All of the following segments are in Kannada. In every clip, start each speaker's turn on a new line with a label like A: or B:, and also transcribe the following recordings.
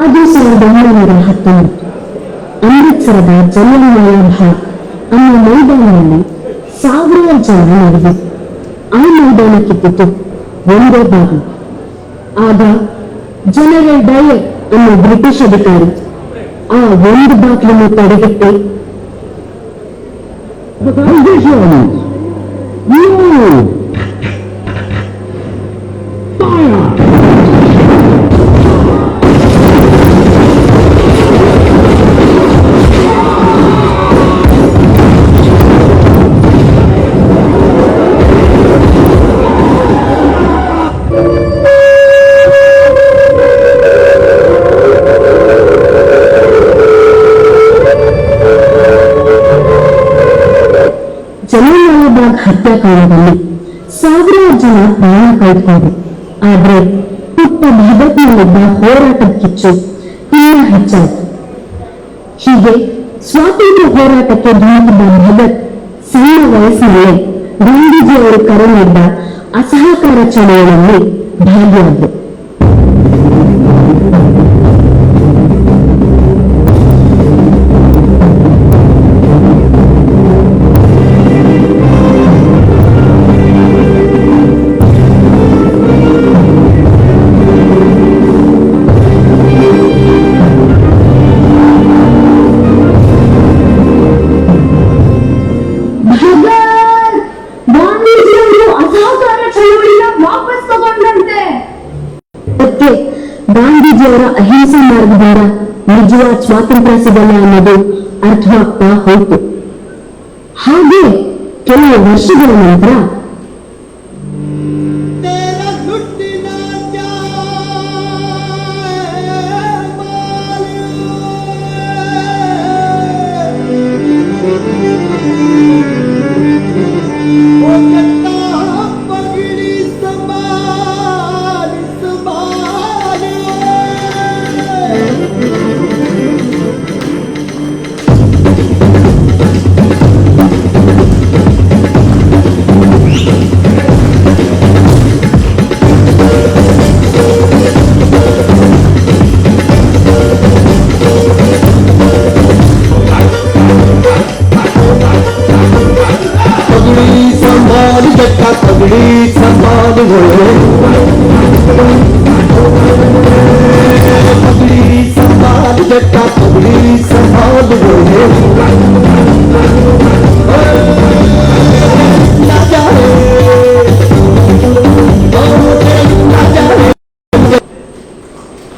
A: أبصر دماري راحتان అమృత్సర జన్మల అన్న మైదానంలో సావరాల జన్మ ಆ ಮೈದಾನಕ್ಕಿದ್ದಿತ್ತು ಒಂದೇ ಭಾಗ ಆಗ ಜನರಲ್ ಡಯರ್ ಅನ್ನೋ ಬ್ರಿಟಿಷ್ ಅಧಿಕಾರಿ ಆ ಒಂದು ಬಾಗಿಲನ್ನು ತಡೆಗಟ್ಟಿ ಜಲಿಯನ್ವಾಲಾ ಬಾಗ್ ಕಾಲದಲ್ಲಿ ಸಾವಿರಾರು ಜನ ಪ್ರಾಣ ಕಳೆದುಕೊಂಡ್ರು ಆದ್ರೆ ಪುಟ್ಟ ಭಗತ್ನಲ್ಲಿದ್ದ ಹೋರಾಟದ ಕಿಚ್ಚು ಇನ್ನೂ ಹೆಚ್ಚಾಯಿತು. ಹೀಗೆ ಸ್ವಾತಂತ್ರ್ಯ ಹೋರಾಟಕ್ಕೆ ಧುಮುಕಿದ್ದ ಭಗತ್ ಸಣ್ಣ ವಯಸ್ಸಿನಲ್ಲೇ ಗಾಂಧೀಜಿಯವರು ಕರೆ ನೀಡಿದ ಅಸಹಕಾರ ಚಳವಳಿಯಲ್ಲಿ ಭಾಗಿಯಾದರು. ಅದಕ್ಕೆ ಗಾಂಧೀಜಿಯವರ ಅಹಿಂಸಾ ಮಾರ್ಗದಿಂದ ನಿಜವಾದ ಸ್ವಾತಂತ್ರ್ಯ ಸಿಗಲ್ಲ ಅನ್ನೋದು ಅರ್ಥವಾಗ್ತಾ ಹೋಯ್ತು ಹಾಗೆ ಕೆಲವು ವರ್ಷಗಳ ನಂತರ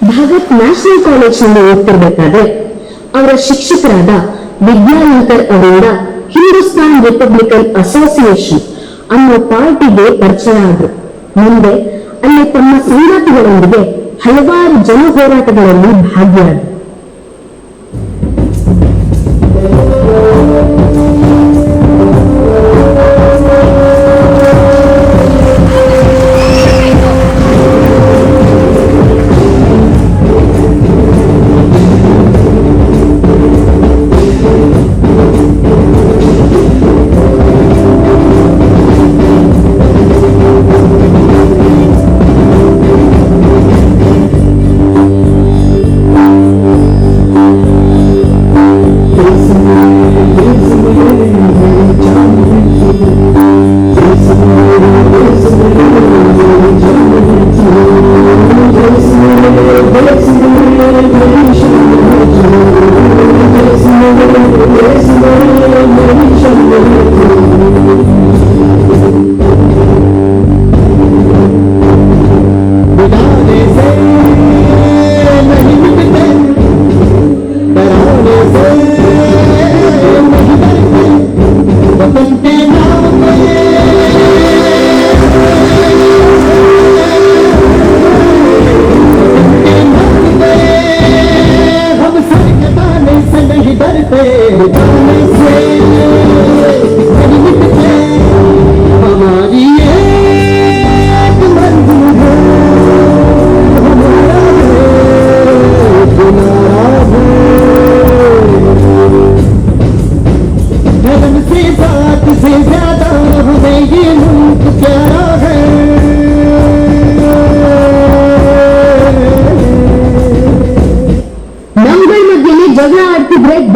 A: ಭಗತ್ ನ್ಯಾಷನಲ್ ಕಾಲೇಜ್ನಲ್ಲಿ ಓದ್ತಿರ್ಬೇಕಾದ್ರೆ ಅವರ ಶಿಕ್ಷಕರಾದ ವಿದ್ಯಾಲಂಕರ್ ಅವರಿಂದ ಹಿಂದೂಸ್ತಾನ್ ರಿಪಬ್ಲಿಕನ್ ಅಸೋಸಿಯೇಷನ್ ಅನ್ನೋ ಪಾರ್ಟಿಗೆ ಪರಿಚಯ ಆದ್ರು ಮುಂದೆ ಅಲ್ಲಿ ತಮ್ಮ ಸಂಗಾತಿಗಳೊಂದಿಗೆ ಹಲವಾರು ಜನ ಹೋರಾಟಗಳಲ್ಲಿ ಭಾಗಿಯಾದರು.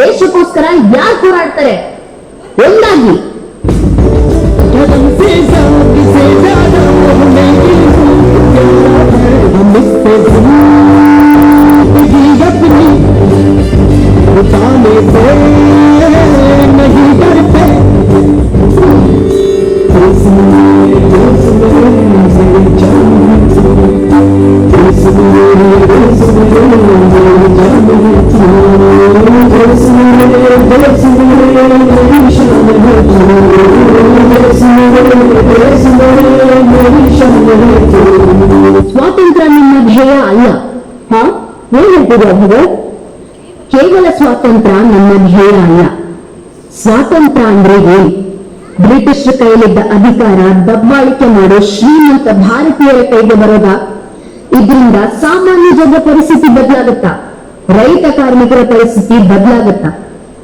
A: ದೇಶಕ್ಕೋಸ್ಕರ ಯಾರು ಹೋರಾಡ್ತಾರೆ? ಒಂದಾಗಿ. ಹೇಳ್ತಿದ್ಯಾ ಕೇವಲ ಸ್ವಾತಂತ್ರ್ಯ ನಮ್ಮ ಧ್ಯೇಯ ಅಲ್ಲ. ಸ್ವಾತಂತ್ರ್ಯ ಅಂದ್ರೆ ಏನು? ಬ್ರಿಟಿಷರ ಕೈಯಲ್ಲಿದ್ದ ಅಧಿಕಾರ ದಬ್ಬಾಳಿಕೆ ಮಾಡೋ ಶ್ರೀಮಂತ ಭಾರತೀಯರ ಕೈಗೆ ಬರೋದ? ಇದರಿಂದ ಸಾಮಾನ್ಯ ಜನರ ಪರಿಸ್ಥಿತಿ ಬದಲಾಗುತ್ತಾ? ರೈತ ಕಾರ್ಮಿಕರ ಪರಿಸ್ಥಿತಿ ಬದಲಾಗುತ್ತಾ?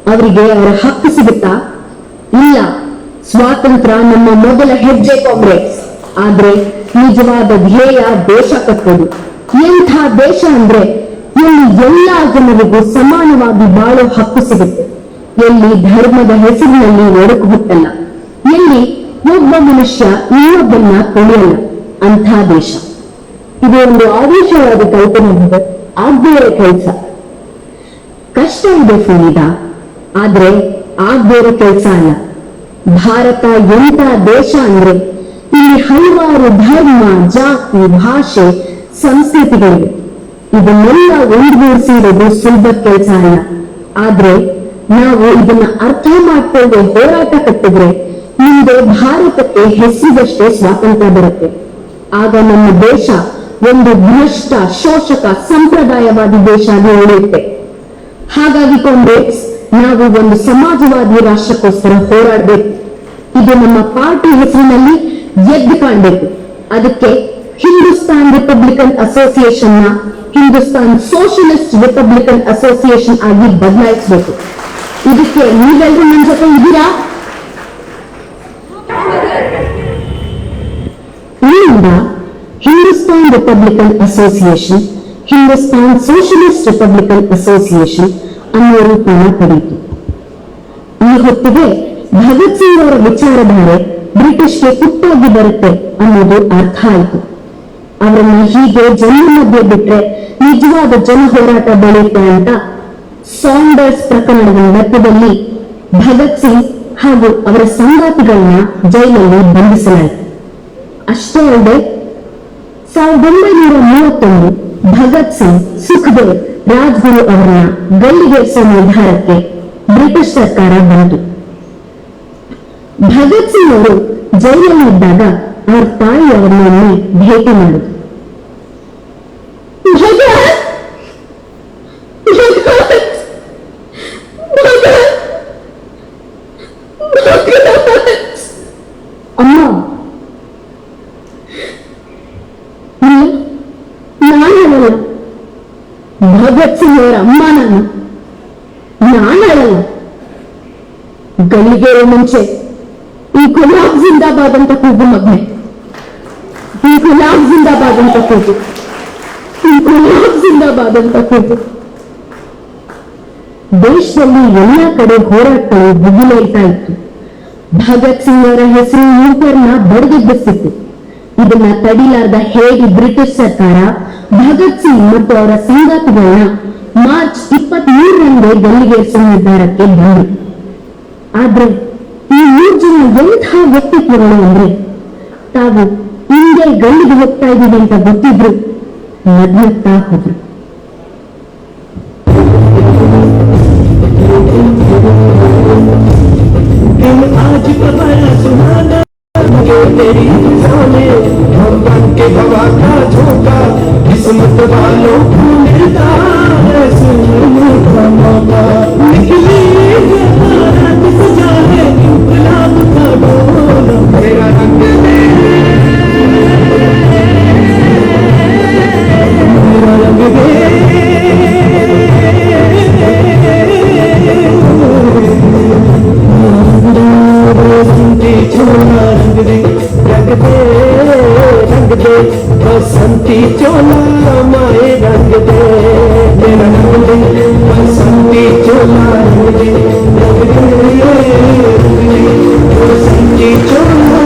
A: ಅವರಿಗೆ ಅವರ ಹಕ್ಕು ಸಿಗುತ್ತಾ? ಇಲ್ಲ, ಸ್ವಾತಂತ್ರ್ಯ ನಮ್ಮ ಮೊದಲ ಹೆಜ್ಜೆ ಕಾಂಗ್ರೆಸ್. ಆದ್ರೆ ನಿಜವಾದ ಧ್ಯೇಯ ದೇಶ ಕಟ್ಟೋದು. ಎಂಥ ದೇಶ ಅಂದ್ರೆ ಎಲ್ಲಿ ಎಲ್ಲ ಜನರಿಗೂ ಸಮಾನವಾಗಿ ಬಾಳೋ ಹಕ್ಕು ಸಿಗುತ್ತೆ. ಎಲ್ಲಿ ಧರ್ಮದ ಹೆಸರಿನಲ್ಲಿ ಒಡಕು ಹುಟ್ಟಲ್ಲ. ಎಲ್ಲಿ ಒಬ್ಬ ಮನುಷ್ಯ ಇನ್ನೊಬ್ಬನ್ನ ಕೊಳೆಯಲ್ಲ ಅಂಥ ದೇಶ. ಇದು ಒಂದು ಆದೇಶವಾದ ಕಲ್ಪನೆ ಆಗ್ಬೇರೆ ಕೆಲಸ. ಕಷ್ಟ ಇದೆ ಸುನೀತಾ. ಆದ್ರೆ ಆಗ್ಬೇರೆ ಕೆಲಸ ಅಲ್ಲ. ಭಾರತ ಎಂತ ದೇಶ ಅಂದ್ರೆ ಇಲ್ಲಿ ಹಲವಾರು ಧರ್ಮ, ಜಾತಿ, ಭಾಷೆ, ಸಂಸ್ಕೃತಿಗಳಿವೆ. ಇದನ್ನೆಲ್ಲ ಒಂದುಗೂಡಿಸಿ ಇರೋದು ಸುಲಭ ಕೆಲಸ ಅಲ್ಲ. ಆದ್ರೆ ನಾವು ಇದನ್ನ ಅರ್ಥ ಮಾಡ್ಕೊಂಡು ಹೋರಾಟ ಕಟ್ಟಿದ್ರೆ ಮುಂದೆ ಭಾರತಕ್ಕೆ ಹೆಸರಿಗಷ್ಟೇ ಸ್ವಾತಂತ್ರ್ಯ ಬರುತ್ತೆ. ಆಗ ನಮ್ಮ ದೇಶ ಒಂದು ಭ್ರಷ್ಟ, ಶೋಷಕ, ಸಂಪ್ರದಾಯವಾದಿ ದೇಶ ಆಗಿ ಉಳಿಯುತ್ತೆ ಹಾಗಾಗಿ ಕಾಂಗ್ರೆಸ್, ನಾವು ಒಂದು ಸಮಾಜವಾದಿ ರಾಷ್ಟ್ರಕ್ಕೋಸ್ಕರ ಹೋರಾಡಬೇಕು. ಇದು ನಮ್ಮ ಪಾರ್ಟಿ ಹೆಸರಿನಲ್ಲಿ ಎದ್ದು ಕಾಣಬೇಕು ಅದಕ್ಕೆ ಹಿಂದೂಸ್ತಾನ್ ರಿಪಬ್ಲಿಕನ್ ಅಸೋಸಿಯೇಷನ್ ನ ಹಿಂದೂಸ್ತಾನ್ ಸೋಷಿಯಲಿಸ್ಟ್ ರಿಪಬ್ಲಿಕನ್ ಅಸೋಸಿಯೇಷನ್ ಆಗಿ ಬದಲಾಯಿಸಬೇಕು ಇದಕ್ಕೆ ನೀವೆಲ್ಲರೂ ನನ್ನ ಜೊತೆ ಇದ್ದೀರಾ ಇಲ್ಲಿಂದ Hindustan Republican Association Hindustan Socialist Republican Association ಅನ್ನೋ ರೂಪನ ಪಡೆಯಿತು ಈ ಹೊತ್ತಿಗೆ ಭಗತ್ ಸಿಂಗ್ ಅವರ ವಿಚಾರಧಾರೆ ಬ್ರಿಟಿಷ್ಗೆ ಪುಟ್ಟಾಗಿ ಬರುತ್ತೆ ಅನ್ನೋದು ಅರ್ಥ ಆಯಿತು ಅವರನ್ನ ಹೀಗೆ ಜನ ಮಧ್ಯೆ ಬಿಟ್ರೆ ನಿಜವಾದ ಜನ ಹೋರಾಟ ಬೆಳೆಯುತ್ತೆ ಅಂತ ಸಾಂಡರ್ಸ್ ಪ್ರಕರಣದ ನೆಪದಲ್ಲಿ ಭಗತ್ ಸಿಂಗ್ ಹಾಗೂ ಅವರ ಸಂಗಾತಿಗಳನ್ನ ಜೈಲಲ್ಲಿ ಬಂಧಿಸಲಾಯಿತು. ಅಷ್ಟೇ ಅಲ್ಲದೆ ಸಾವಿರದ ಒಂಬೈನೂರ ಮೂವತ್ತೊಂದು ಭಗತ್ ಸಿಂಗ್ ಸುಖದೇವ್ ರಾಜ್ಗುರು ಅವರನ್ನ ಗಲ್ಲಿಗೇರಿಸುವ ನಿರ್ಧಾರಕ್ಕೆ ಬ್ರಿಟಿಷ್ ಸರ್ಕಾರ ಬಂತು. ಭಗತ್ ಸಿಂಗ್ ಅವರು ಜೈಲಲ್ಲಿ ಇದ್ದಾಗ అర్పాల్ ఎవరిని భేటినాడు అమ్మా నాన్న భగత్ సింగ్ ఎవరు అమ్మా నాన్న నాన్న గలిగేరు నుంచే ఈ కులాబ్ జిందాబాద్ అంతా కుటుంబమే ಗುಲಾಬ್ ಜಿಂದಾಬಾದ್ ಅಂತ ಗುಲಾಬ್ ಜಿಂದಾಬಾದ್ ಅಂತ ದೇಶದಲ್ಲಿ ಎಲ್ಲ ಕಡೆ ಹೋರಾಟಗಳು ಭುಗಿಲೇಳ್ತಾ ಇತ್ತು. ಭಗತ್ ಸಿಂಗ್ ಅವರ ಹೆಸರು ಯುವಕರನ್ನ ಬಡಿದೆಬ್ಬಿಸಿತ್ತು ಇದನ್ನ ತಡಿಲಾರ್ದ ಹೇಗೆ ಬ್ರಿಟಿಷ್ ಸರ್ಕಾರ, ಭಗತ್ ಸಿಂಗ್ ಮತ್ತು ಅವರ ಸಂಗಾತಿಗಳನ್ನ ಮಾರ್ಚ್ ಇಪ್ಪತ್ಮೂರರಂದೇ ಗಲ್ಲಿಗೇರಿಸುವ ನಿರ್ಧಾರಕ್ಕೆ ಬಂದರು. ಆದ್ರೆ ಈ ಮೂರು ಜನ ಎಂಥ ವ್ಯಕ್ತಿತ್ವಗಳು ಅಂದ್ರೆ, ತಾವು ಹಿಂದೆ ಗಲ್ಲಿಗೆ ಹೋಗ್ತಾ ಇದ್ದೀವಿ ಅಂತ ಗೊತ್ತಿದ್ರು ನಗ್ನಗ್ತಾ ಹೋದ್ರು.
B: रंग दे बसंती चोला माए रंग दे मेरा रंग दे बसंती चोला रंग दे रंग दे रंग दे बसंती चोला